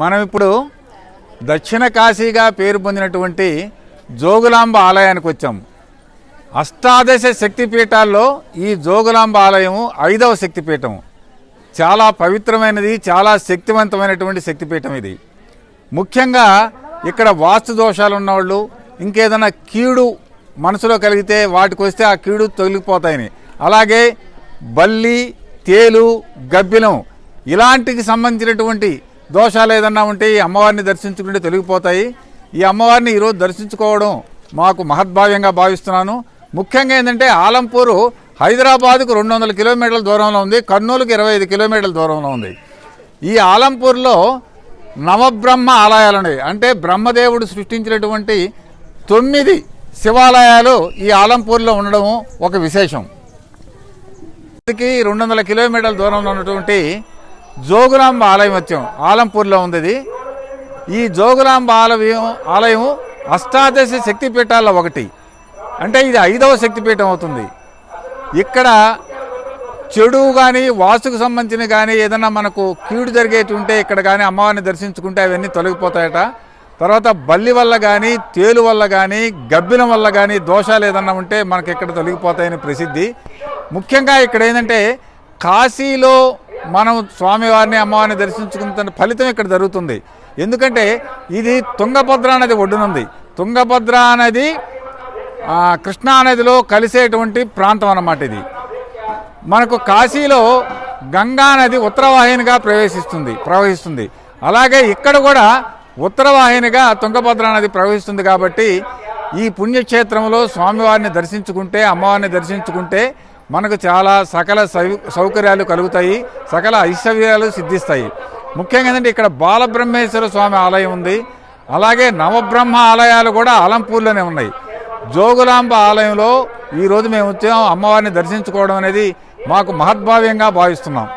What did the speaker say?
మనం ఇప్పుడు దక్షిణ కాశీగా పేరు పొందినటువంటి జోగులాంబ ఆలయానికి వచ్చాం. అష్టాదశ శక్తిపీఠాల్లో ఈ జోగులాంబ ఆలయం ఐదవ శక్తిపీఠం. చాలా పవిత్రమైనది చాలా శక్తివంతమైనటువంటి శక్తిపీఠం ఇది. ముఖ్యంగా ఇక్కడ వాస్తు దోషాలు ఉన్నవాళ్ళు ఇంకేదైనా కీడు మనసులో కలిగితే వాటికి వస్తే ఆ కీడు తొలగిపోతాయని. అలాగే బల్లి తేలు గబ్బిలం ఇలాంటికి సంబంధించినటువంటి దోషాలు ఏదన్నా ఉంటే ఈ అమ్మవారిని దర్శించుకుంటే తొలగిపోతాయి. ఈ అమ్మవారిని ఈరోజు దర్శించుకోవడం మాకు మహద్భావ్యంగా భావిస్తున్నాను. ముఖ్యంగా ఏంటంటే ఆలంపూరు హైదరాబాద్కు రెండు వందల కిలోమీటర్ల దూరంలో ఉంది. కర్నూలుకి ఇరవై ఐదు కిలోమీటర్ల దూరంలో ఉంది. ఈ ఆలంపూర్లో నవబ్రహ్మ ఆలయాలు ఉన్నాయి. అంటే బ్రహ్మదేవుడు సృష్టించినటువంటి తొమ్మిది శివాలయాలు ఈ ఆలంపూర్లో ఉండడం ఒక విశేషం. అందుకే రెండు వందల కిలోమీటర్ల దూరంలో ఉన్నటువంటి జోగులాంబ ఆలయం ఆలంపూర్లో ఉంది ఇది ఈ జోగులాంబ ఆలయం ఆలయం అష్టాదశ శక్తిపీఠాల్లో ఒకటి. అంటే ఇది ఐదవ శక్తిపీఠం అవుతుంది. ఇక్కడ చెడు కానీ వాసుకు సంబంధించిన కానీ ఏదైనా మనకు కీడు జరిగేటి ఉంటే ఇక్కడ కానీ అమ్మవారిని దర్శించుకుంటే అవన్నీ తొలగిపోతాయట. తర్వాత బల్లి వల్ల కానీ తేలు వల్ల కానీ గబ్బిలం వల్ల కానీ దోషాలు ఏదన్నా ఉంటే మనకి ఇక్కడ తొలగిపోతాయని ప్రసిద్ధి. ముఖ్యంగా ఇక్కడ ఏంటంటే కాశీలో మనం స్వామివారిని అమ్మవారిని దర్శించుకున్న ఫలితం ఇక్కడ జరుగుతుంది. ఎందుకంటే ఇది తుంగభద్ర నది ఒడ్డునుంది తుంగభద్ర నది కృష్ణానదిలో కృష్ణా నదిలో కలిసేటువంటి ప్రాంతం అన్నమాట ఇది. మనకు కాశీలో గంగా నది ఉత్తరవాహినిగా ప్రవేశిస్తుంది ప్రవహిస్తుంది. అలాగే ఇక్కడ కూడా ఉత్తరవాహినిగా తుంగభద్ర నది ప్రవహిస్తుంది కాబట్టి ఈ పుణ్యక్షేత్రంలో స్వామివారిని దర్శించుకుంటే అమ్మవారిని దర్శించుకుంటే మనకు చాలా సకల సౌకర్యాలు కలుగుతాయి సకల ఐశ్వర్యాలు సిద్ధిస్తాయి. ముఖ్యంగా ఏంటంటే ఇక్కడ బాలబ్రహ్మేశ్వర స్వామి ఆలయం ఉంది. అలాగే నవబ్రహ్మ ఆలయాలు కూడా అలంపూర్లోనే ఉన్నాయి. జోగులాంబ ఆలయంలో ఈరోజు మేము వచ్చాం అమ్మవారిని దర్శించుకోవడం అనేది మాకు మహద్భావ్యంగా భావిస్తున్నాం.